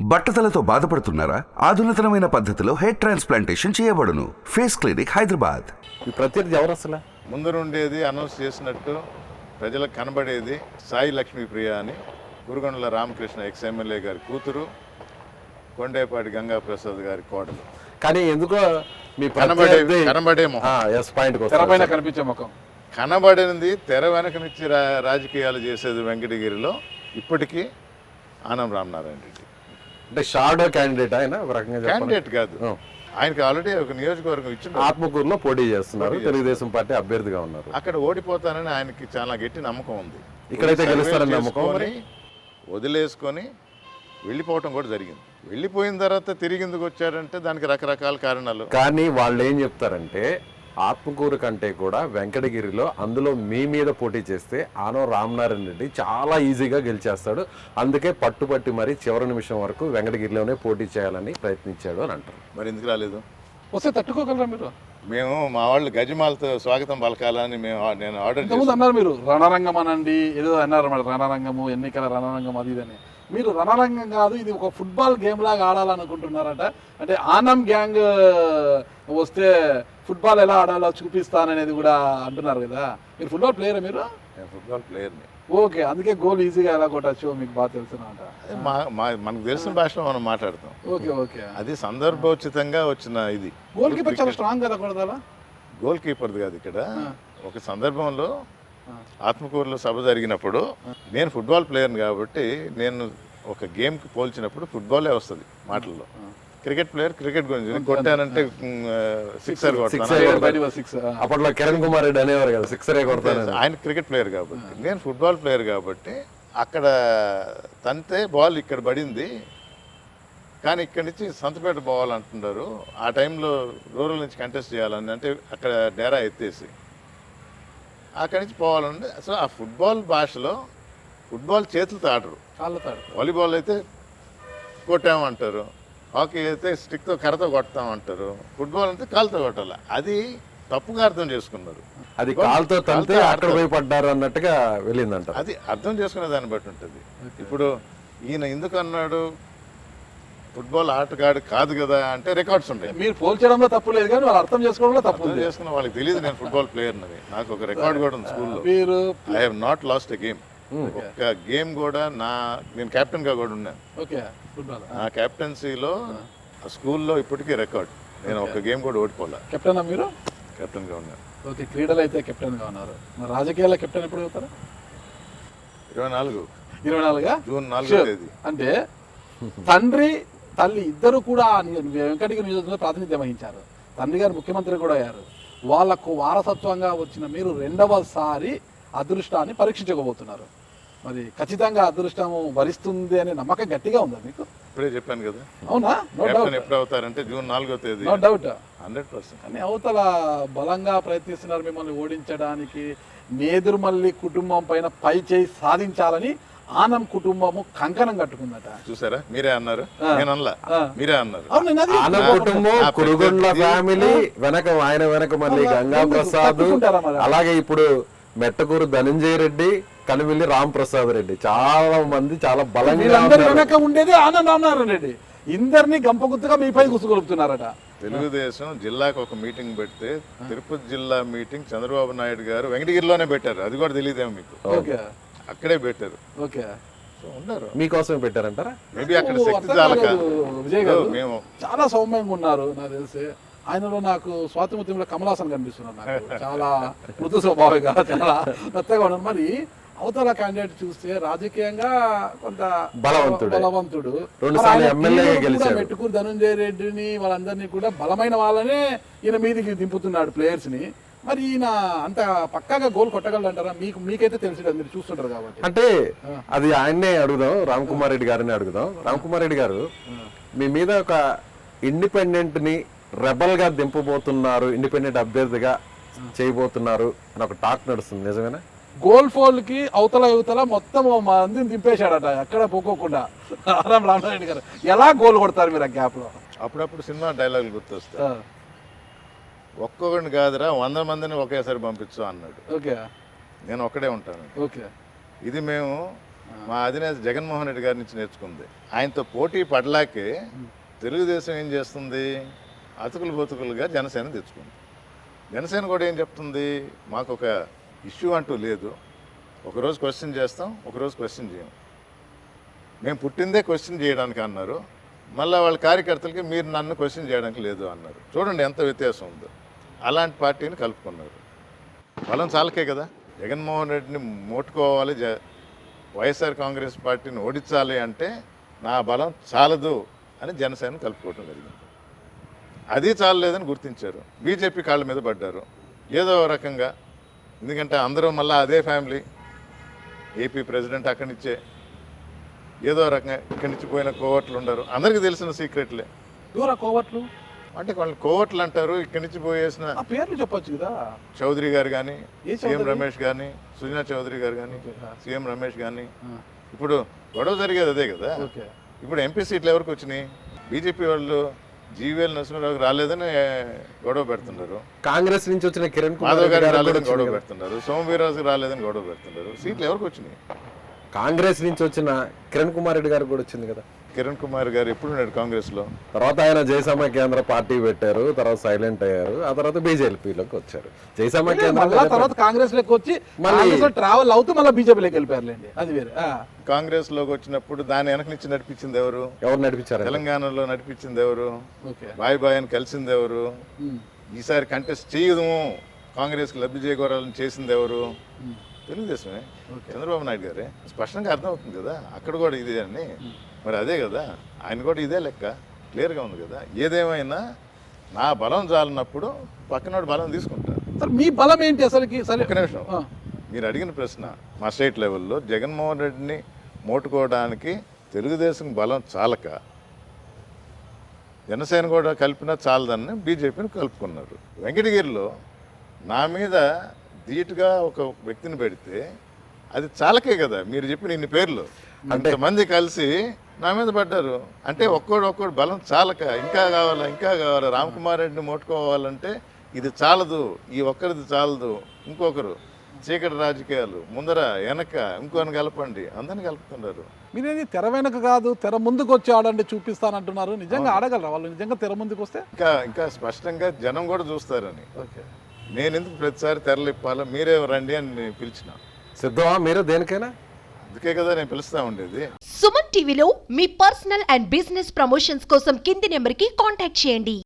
బట్టతలతో బాధపడుతున్నారా? ఆధునితనమైన పద్ధతిలో హెయిర్ ట్రాన్స్ప్లాంటేషన్ చేయబడును. Face clinic Hyderabad. ఈ ప్రత్యర్థి ఎవరు అసలు? ముందరుండేది అనౌన్స్ చేసినట్టు ప్రజలకు కనబడేది సాయి లక్ష్మీ ప్రియ అని గురుగొండల రామకృష్ణ ఎక్స్ ఎమ్మెల్యే గారి కూతురు కొండేపాటి గంగా ప్రసాద్ గారి కోడలు. కానీ ఎందుకో మీ కనబడే కనబడే మొహం ఎస్ పాయింట్ తెరపైన కనిపించే ముఖం. కనబడినది తెర వెనక నుంచి రాజకీయాలు చేసేది వెంకటగిరిలో. ఇప్పటికీ ఆనం రామనారాయణ రెడ్డి. అంటే షాడో క్యాండిడేట్ ఆయన ఒక రకంగా క్యాండిడేట్ కాదు. ఆయనకి ఆల్రెడీ ఒక నియోజకవర్గం ఇచ్చిండు ఆత్మకూరులో పోటీ చేస్తున్నారు. తెలుగుదేశం పార్టీ అభ్యర్థిగా ఉన్నారు. అక్కడ ఓడిపోతానని ఆయనకి చాలా గట్టి నమ్మకం ఉంది. ఇక్కడైతే గెలుస్తారని నమ్మకం వదిలేసుకొని వెళ్ళిపోవటం కూడా జరిగింది. వెళ్ళిపోయిన తర్వాత తిరిగి ఎందుకు వచ్చారంటే దానికి రకరకాల కారణాలు. కానీ వాళ్ళు ఏం చెప్తారంటే ఆత్మకూరు కంటే కూడా వెంకటగిరిలో అందులో మీ మీద పోటీ చేస్తే ఆనో రామనారాయణ రెడ్డి చాలా ఈజీగా గెలిచేస్తాడు. అందుకే పట్టుబట్టి మరి చివరి నిమిషం వరకు వెంకటగిరిలోనే పోటీ చేయాలని ప్రయత్నించాడు అని అంటారు. మరి ఎందుకు రాలేదు? వస్తే తట్టుకోగలరా మీరు? మేము మా వాళ్ళు గజమాలతో స్వాగతం పలకాలని మేము నేను ఆర్డర్ అన్నారు మీరు రణరంగం అనండి ఏదో అన్నారు రణరంగము ఎన్నికల రణరంగం అది ఇదని మీరు రణరంగం కాదు ఇది ఒక ఫుట్బాల్ గేమ్ లాగా ఆడాలనుకుంటున్నారట. అంటే ఆనం గ్యాంగ్ వస్తే ఫుట్బాల్ ఎలా ఆడాలో చూపిస్తాననేది కూడా అంటున్నారు కదా. మీరు ఫుట్బాల్ ప్లేయరా మీరు? ఫుట్బాల్ ప్లేయర్ని ఓకే అందుకే గోల్ ఈజీగా ఎలా కొట్టచ్చు మీకు బాగా మా మనకు తెలిసిన భాషలో మనం మాట్లాడతాం. Okay okay. అది సందర్భోచితంగా వచ్చిన ఇది. గోల్ కీపర్ చాలా స్ట్రాంగ్ కదా కొడతారా గోల్ కీపర్ది కాదు ఇక్కడ. ఒక సందర్భంలో ఆత్మకూరులో సభ జరిగినప్పుడు నేను ఫుట్బాల్ ప్లేయర్ని కాబట్టి నేను ఒక గేమ్కి పోల్చినప్పుడు ఫుట్బాలే వస్తుంది మాటల్లో. క్రికెట్ ప్లేయర్ క్రికెట్ గురించి కొట్టానంటే సిక్సర్ కొడతాను. అప్పట్లో కిరణ్ కుమార్ రెడ్డి అనేవారు కదా సిక్సరే కొడతానని. ఆయన క్రికెట్ ప్లేయర్ కాబట్టి. నేను ఫుట్బాల్ ప్లేయర్ కాబట్టి అక్కడ తంతే బాల్ ఇక్కడ పడింది. కానీ ఇక్కడి నుంచి సంతపేట పోవాలంటున్నారు. ఆ టైంలో రూరల్ నుంచి కంటెస్ట్ చేయాలని అంటే అక్కడ డేరా ఎత్తేసి. అక్కడి నుంచి పోవాలంటే అసలు ఆ ఫుట్బాల్ భాషలో ఫుట్బాల్ చేతులతో ఆడరు కాళ్ళతాడు వాలీబాల్ అయితే కొట్టామంటారు. హాకీ అయితే స్టిక్తో కర్రతో కొడతామంటారు. ఫుట్బాల్ అయితే కాలుతో కొట్టాలి. అది తప్పుగా అర్థం చేసుకున్నారు. అది కాలుతో తంతే అక్కడ ఆడతారు. పోయి పడ్డారు అన్నట్టుగా వెళ్ళిందంట అది అర్థం చేసుకునే దాన్ని బట్టి ఉంటుంది. ఇప్పుడు ఈయన ఎందుకు అన్నాడు? ఫుట్బాల్ ఆటగాడు కాదు కదా అంటే రికార్డ్స్ ఉంటాయి. మీరు పోల్చడంలో తప్పు లేదు కానీ వాళ్ళు అర్థం చేసుకోవడంలో తప్పు అర్థం చేసుకున్న వాళ్ళకి తెలియదు నేను ఫుట్బాల్ ప్లేయర్ అని నాకు ఒక రికార్డ్ కూడా ఉంది స్కూల్లో. మీరు I have not lost a game ఒక్క గేమ్ కూడా నా నేను captain గా కూడా ఉన్నాను. ఓకే ఫుట్బాల్ నా కెప్టెన్సీలో ఆ స్కూల్లో ఇప్పటికీ రికార్డ్ నేను ఒక గేమ్ కూడా ఓడిపోలే. కెప్టెన్ మీరు? కెప్టెన్గా ఉన్నాను. ఓకే క్రీడలు అయితే కెప్టెన్గా ఉన్నారు. మరి రాజకీయాల్లో కెప్టెన్ ఎప్పుడు అవుతారు? ఇరవై నాలుగు. ఇరవై నాలుగా? జూన్ నాలుగో తేదీ. అంటే తండ్రి తల్లి ఇద్దరు కూడా వెంకటగిరి నియోజకవర్గంలో ప్రాతినిధ్యం వహించారు. తండ్రి గారు ముఖ్యమంత్రి కూడా అయ్యారు. వాళ్ళకు వారసత్వంగా వచ్చిన మీరు రెండవసారి అదృష్టాన్ని పరీక్షించకపోతున్నారు మరి ఖచ్చితంగా అదృష్టం వరిస్తుంది అనే నమ్మకం గట్టిగా ఉందా మీకు? ఇప్పుడే చెప్పాను కదా. అవునా? ఎప్పుడు అవుతారంటే జూన్ నాలుగో తేదీ. No doubt hundred percent. కానీ అవతల బలంగా ప్రయత్నిస్తున్నారు మిమ్మల్ని ఓడించడానికి. నేదురుమల్లి కుటుంబం పైన పై చేయి సాధించాలని ఆనం కుటుంబము కంకణం కట్టుకుందట. చూసారా? మీరే అన్నారు. నేను అనలా. మీరే అన్నారు. అవును నేను అది ఆన కుటుంబం కురుగొండ్ల ఫ్యామిలీ వెనక ఆయన వెనక మళ్ళీ గంగా ప్రసాద్? అలాగే ఇప్పుడు మెట్టకూరు ధనంజయ రెడ్డి కనివిల్లి రామ్ ప్రసాద్ రెడ్డి. చాలా మంది చాలా బలంగా. వెనక ఉండేది ఆనంద్ రామనారాయణ రెడ్డి. ఇందరినీ గంపగుత్తుగా మీపై గుసుగొలుపుతున్నారట. తెలుగుదేశం జిల్లాకు ఒక మీటింగ్ పెడితే తిరుపతి జిల్లా మీటింగ్ చంద్రబాబు నాయుడు గారు వెంకటగిరిలోనే పెట్టారు. అది కూడా తెలియదేమో మీకు. ఓకే. అక్కడే పెట్టారు. ఓకే. సో ఉన్నారు. మీకోసమే పెట్టారంటారా? మేబీ అక్కడ ఓ, శక్తి అర్థం చాలక కాలేదు, విజయ్ గారు. మేము చాలా సౌమ్యంగా ఉన్నారు నాకు తెలిసి. ఆయనలో నాకు స్వాతిముత్యంలో కమలాసన్ కనిపిస్తున్నారు నాకు. చాలా మృదు స్వభావిగా చాలా మెత్తగా ఉన్నారు. మరి అవతల క్యాండిడేట్ చూస్తే రాజకీయంగా కొంత బలవంతుడే. బలవంతుడు. మెట్టుకూరు ధనంజయ రెడ్డిని వాళ్ళందరినీ కూడా బలమైన వాళ్ళనే ఈయన మీదికి దింపుతున్నాడు ప్లేయర్స్ని. మరి ఈయన అంత పక్కాగా గోల్ కొట్టగలరంటారా మీకు మీకైతే తెలిసి కదా, మీరు చూస్తుంటారు కాబట్టి. అంటే అది ఆయన్నే అడుగుదాం రామ్ కుమార్ రెడ్డి గారిని అడుగుదాం. రామ్ కుమార్ రెడ్డి గారు మీ మీద ఒక ఇండిపెండెంట్ని రెబల్గా దింపబోతున్నారు ఇండిపెండెంట్ అభ్యర్థిగా చేయబోతున్నారు అని ఒక టాక్ నడుస్తుంది నిజమేనా? గోల్ ఫోల్కి అవతల యువతల మొత్తం మందిని దింపేశాడట ఎక్కడ పోకోకుండా. ఆరాం రామనారాయణ గారు. ఎలా గోల్ కొడతారు మీరు ఆ గ్యాప్లో అప్పుడప్పుడు సినిమా డైలాగులు గుర్తొస్తాయి. ఒక్కొక్కడిని కాదురా వంద మందిని ఒకేసారి పంపించు అన్నాడు. ఓకే. నేను ఒక్కడే ఉంటాను. ఓకే. ఇది మేము మా అధినేత జగన్మోహన్ రెడ్డి గారి నుంచి నేర్చుకుంది. ఆయనతో పోటీ పడలాకే తెలుగుదేశం ఏం చేస్తుంది? అతుకులు బతుకులుగా జనసేన తెచ్చుకుంది. జనసేన కూడా ఏం చెప్తుంది? మాకు ఒక ఇష్యూ అంటూ లేదు. ఒకరోజు క్వశ్చన్ చేస్తాం ఒకరోజు క్వశ్చన్ చేయం. మేము పుట్టిందే క్వశ్చన్ చేయడానికి అన్నారు. మళ్ళీ వాళ్ళ కార్యకర్తలకి మీరు నన్ను క్వశ్చన్ చేయడానికి లేదు అన్నారు. చూడండి ఎంత వ్యత్యాసం ఉందో. అలాంటి పార్టీని కలుపుకున్నారు. బలం చాలకే కదా. జగన్మోహన్ రెడ్డిని మోటుకోవాలి జ వైఎస్ఆర్ కాంగ్రెస్ పార్టీని ఓడించాలి అంటే నా బలం చాలదు అని జనసేన కలుపుకోవటం జరిగింది. అది చాలలేదని గుర్తించారు. బీజేపీ కాళ్ళ మీద పడ్డారు. ఏదో రకంగా. ఎందుకంటే అందరూ మళ్ళీ అదే ఫ్యామిలీ. ఏపీ ప్రెసిడెంట్ అక్కడి నుంచే. ఏదో రకంగా ఇక్కడి నుంచి పోయిన కోవట్లు ఉండరు. అందరికీ తెలిసిన సీక్రెట్లే. దూర కోవట్లు అంటే వాళ్ళు కోవట్లు అంటారు ఇక్కడి నుంచి పోయేసిన ఆ పేర్లు చెప్పొచ్చు కదా. చౌదరి గారు కానీ ఏ సీఎం చౌదరి? రమేష్ కానీ సుజనా చౌదరి గారు కానీ. సీఎం రమేష్ కానీ ఇప్పుడు గొడవ జరిగేది అదే కదా. ఓకే. ఇప్పుడు ఎంపీ సీట్లు ఎవరికి వచ్చినాయి? బీజేపీ వాళ్ళు జీవీఎల్ నరసింహరావుకి రాలేదని గొడవ పెడుతున్నారు. కాంగ్రెస్ నుంచి వచ్చిన కిరణ్ కుమార్ మాధవ్ రెడ్డి గారికి గారికి కూడా రాలేదని వచ్చింది గొడవ కదా. పెడుతున్నారు. సోమవీరాజుకి రాలేదని గొడవ పెడుతున్నారు. సీట్లు ఎవరికి వచ్చినాయి? కాంగ్రెస్ నుంచి వచ్చిన కిరణ్ కుమార్ రెడ్డి గారికి కూడా వచ్చింది కదా. కిరణ్ కుమార్ గారు ఎప్పుడు ఉన్నాడు కాంగ్రెస్లో? తర్వాత ఆయన జయసమ కేంద్ర పార్టీ పెట్టారు తర్వాత సైలెంట్ అయ్యారు ఆ తర్వాత బీజేపీలోకి వచ్చారు. జయసమ కేంద్ర తర్వాత కాంగ్రెస్ లెక్క వచ్చి మళ్ళీ- కాంగ్రెస్లో ట్రావెల్ అవుతూ మళ్ళీ బీజేపీలోకి వెళ్ళిపోయారులేండి. అది వేరే. ఆ. కాంగ్రెస్లోకి వచ్చినప్పుడు దాని వెనక నుంచి నడిపించింది ఎవరు? ఎవరు నడిపించారు? తెలంగాణలో నడిపించింది ఎవరు? ఓకే. బాయ్ బాయ్ అని కలిసింది ఎవరు. ఈసారి కంటెస్ట్ చేయదు కాంగ్రెస్కి లబ్ధి చేకూరాలని చేసింది ఎవరు? తెలుగుదేశమే. చంద్రబాబు నాయుడు గారే. స్పష్టంగా అర్థమవుతుంది కదా అక్కడ కూడా ఇదే అని. మరి అదే కదా ఆయన కూడా ఇదే లెక్క. క్లియర్గా ఉంది కదా. ఏదేమైనా నా బలం చాలినప్పుడు పక్కనోడు బలం తీసుకుంటారు సార్ మీ బలం ఏంటి అసలుకి? సరే. ఒక్క నిమిషం. మీరు అడిగిన ప్రశ్న మా స్టేట్ లెవెల్లో జగన్మోహన్ రెడ్డిని మోటుకోవడానికి తెలుగుదేశం బలం చాలక జనసేన కూడా కలిపినా చాలదని బీజేపీని కలుపుకున్నారు. వెంకటగిరిలో నా మీద ధీటుగా ఒక వ్యక్తిని పెడితే అది చాలకే కదా మీరు చెప్పిన ఇన్ని పేర్లు. అంతమంది కలిసి నా మీద పడ్డారు. అంటే ఒక్కోడు ఒక్కోడు బలం చాలక ఇంకా కావాలా ఇంకా కావాలా రామకుమార్ రెడ్డిని మోటుకోవాలంటే ఇది చాలదు ఈ ఒక్కరిది చాలదు ఇంకొకరు. చీకటి రాజకీయాలు ముందర వెనక ఇంకోని కలపండి అందరిని కలుపుతున్నారు మీరేంది తెర వెనక కాదు తెర ముందుకు వచ్చి ఆడండి చూపిస్తానంటున్నారు. నిజంగా ఆడగలరా వాళ్ళు? నిజంగా తెర ముందుకు వస్తే? ఇంకా ఇంకా స్పష్టంగా జనం కూడా చూస్తారని. ఓకే. నేను ఎందుకు ప్రతిసారి తెరలిప్పాలో మీరే రండి అని పిలిచిన. సిద్ధమా? మీరు దేనికైనా? అందుకే కదా నేను పిలుస్తా ఉండేది. సుమన్ టీవీలో మీ పర్సనల్ అండ్ బిజినెస్ ప్రమోషన్స్ కోసం కింది నెంబర్కి కాంటాక్ట్ చేయండి.